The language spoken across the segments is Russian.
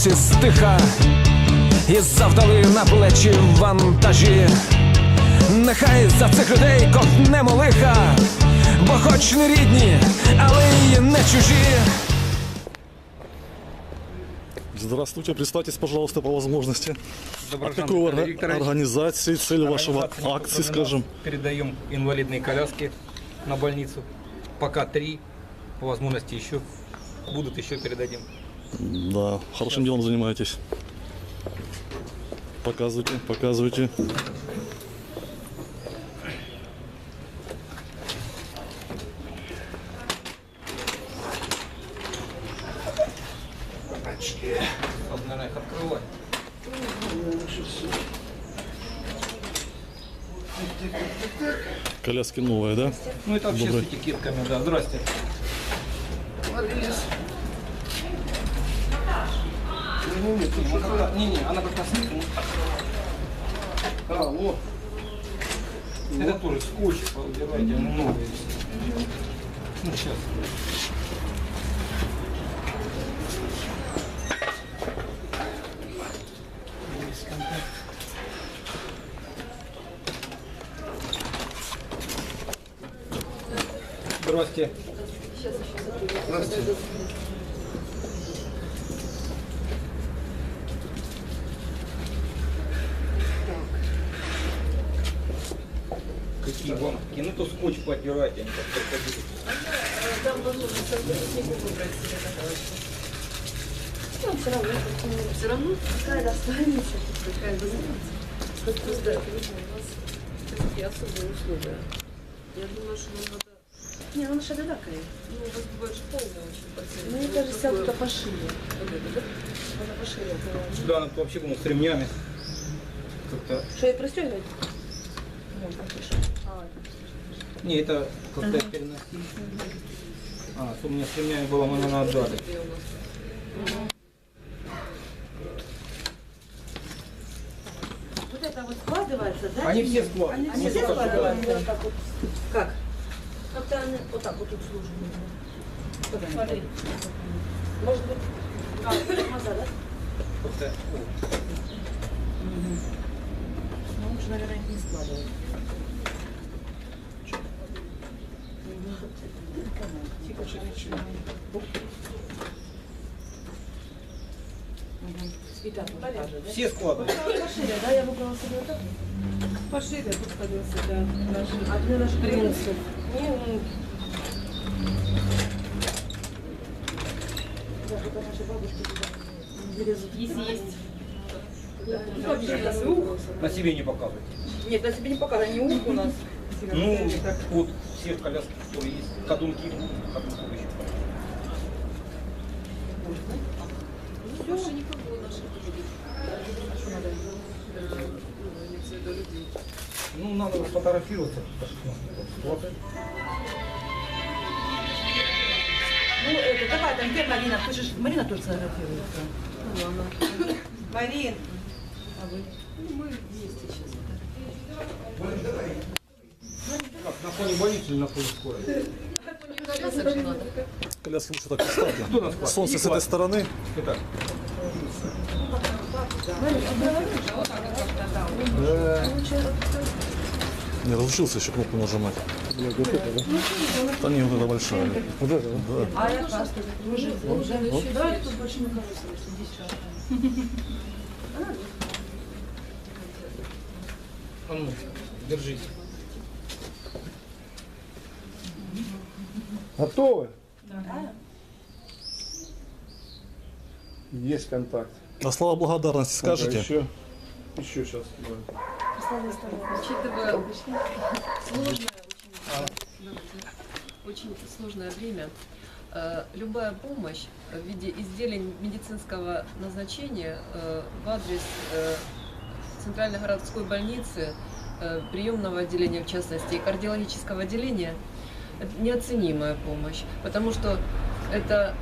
хлопці стиха і завдали на плечі вантажі. Нехай за цих людей ковтнемо лиха, бо хоч не рідні, але й не чужі. Здравствуйте, представьтесь, пожалуйста, по возможности. Доброжан От какой Виталий орга- Викторович. организации, цель вашего Организация акции, «Доброжан». скажем? Передаем инвалидные коляски на больницу. Пока три, по возможности еще будут, еще передадим. Да, хорошим делом занимаетесь. Показывайте, показывайте. Коляски новые, да? Ну это вообще Добрый. с этикетками, да. Здрасте. Не-не, она как раз не А, вот. Это тоже скотч, убирайте, много есть. Ну, сейчас. Здрасте. Здравствуйте. Какие какие? Ну то скотч подбирайте, они как-то ходили. Ну, все равно, все равно какая останется, какая бы как да, конечно, у вас такие особые условия. Я думаю, что нам надо... Не, она же одинакая. Ну, у вас бывает же полная очень пациент. Ну, это же вся вот эта пошире. Вот это, да? Она пошире. это- Да, она вообще была с ремнями. Как-то. Что, ей пристегивать? Ну, как пишет. А, Не, это как-то переносить. А, то у меня с ремнями было, мы наверное, отдали. Вот это вот складывается, да? Они все складываются. Они все складываются вот так вот. Как? Как-то они вот так вот тут сложены. Смотри. Может быть, а, тормоза, да? Это- о, Ну, лучше, наверное, их не складывать. Свитак вот так же, да? Все складываются. Пошире, да? Я выбрала себе вот так. Пошире, тут сходился, да. А для наших принципов. Не, ну... Да, это наши бабушки. Если есть. Ну, вообще, если ух. На себе не показывайте. Нет, на себе не показывай, они ух у нас. Ну, вот все коляски, которые есть. Ходунки, ходунков еще. Ну, надо сфотографироваться. Ну, это, давай, там где Марина? Ты же Марина тоже фотографируется. Ну. Марин. А вы? Ну, мы вместе сейчас. Как, на фоне больницы или на фоне скорой? Коляски лучше так класть? Солнце с этой стороны. Итак. Не разучился еще кнопку нажимать. Да не, вот эта большая. Вот это, да? А я просто уже, уже. Давай тут больше не иди сюда. А ну, держись. Готовы? Есть контакт. А слова благодарности скажете? Еще, еще сейчас. Учитывая сложное, очень, очень сложное время, э, любая помощь в виде изделий медицинского назначения э, в адрес э, Центральной городской больницы, э, приемного отделения в частности, и кардиологического отделения – это неоценимая помощь, потому что это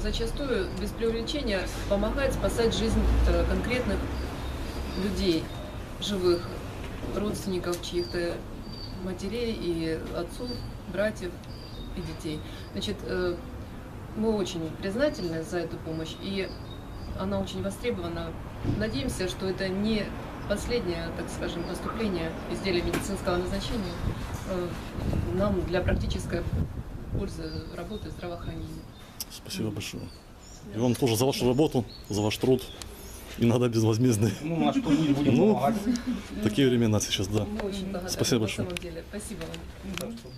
зачастую без преувеличения помогает спасать жизнь э, конкретных людей, живых, родственников чьих-то матерей и отцов, братьев и детей. Значит, э, Мы очень признательны за эту помощь, и она очень востребована. Надеемся, что это не последнее, так скажем, поступление изделия медицинского назначения э, нам для практической пользы работы здравоохранения. Спасибо большое. И вам тоже за вашу работу, за ваш труд. Иногда безвозмездный. Ну, на что-нибудь будем Ну, помогать. Такие времена сейчас, да. Мы очень благодарны Спасибо на большое. самом деле. Спасибо вам. Что